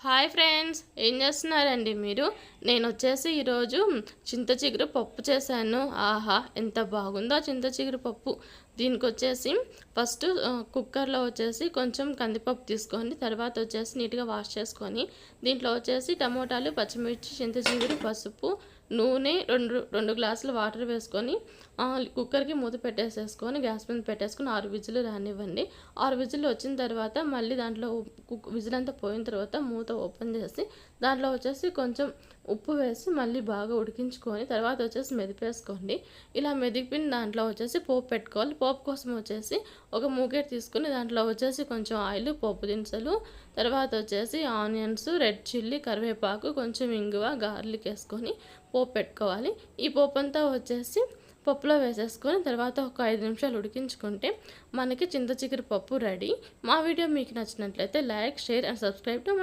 Hi friends ఏం చేస్తున్నారండి మీరు? నేను వచ్చేసి ఈరోజు చింత చిగురు పప్పు చేశాను. ఆహా ఎంత బాగుందో చింత చిగురు పప్పు. దీనికి వచ్చేసి ఫస్ట్ కుక్కర్లో వచ్చేసి కొంచెం కందిపప్పు తీసుకొని తర్వాత వచ్చేసి నీట్గా వాష్ చేసుకొని దీంట్లో వచ్చేసి టమోటాలు పచ్చిమిర్చి చింత చిగురు పసుపు నూనె రెండు రెండు గ్లాసులు వాటర్ వేసుకొని కుక్కర్కి మూత పెట్టేసేసుకొని గ్యాస్ మీద పెట్టేసుకొని ఆరు విజిల్ రానివ్వండి. ఆరు విజులు వచ్చిన తర్వాత మళ్ళీ దాంట్లో విజిల్ అంతా పోయిన తర్వాత మూత ఓపెన్ చేసి దాంట్లో వచ్చేసి కొంచెం ఉప్పు వేసి మళ్ళీ బాగా ఉడికించుకొని తర్వాత వచ్చేసి మెదిపేసుకోండి. ఇలా మెదిపిన దాంట్లో వచ్చేసి పోపు పెట్టుకోవాలి. పోపు కోసం వచ్చేసి ఒక మూకెట్ తీసుకుని దాంట్లో వచ్చేసి కొంచెం ఆయిల్ పోపు దినుసులు తర్వాత వచ్చేసి ఆనియన్స్ రెడ్ చిల్లీ కరివేపాకు కొంచెం ఇంగువ గార్లిక్ వేసుకొని పోపు పెట్టుకోవాలి. ఈ పోపు అంతా వచ్చేసి పప్పులో వేసేసుకొని తర్వాత ఒక ఐదు నిమిషాలు ఉడికించుకుంటే మనకి చింత చిగురు పప్పు రెడీ. మా వీడియో మీకు నచ్చినట్లయితే like share and subscribe to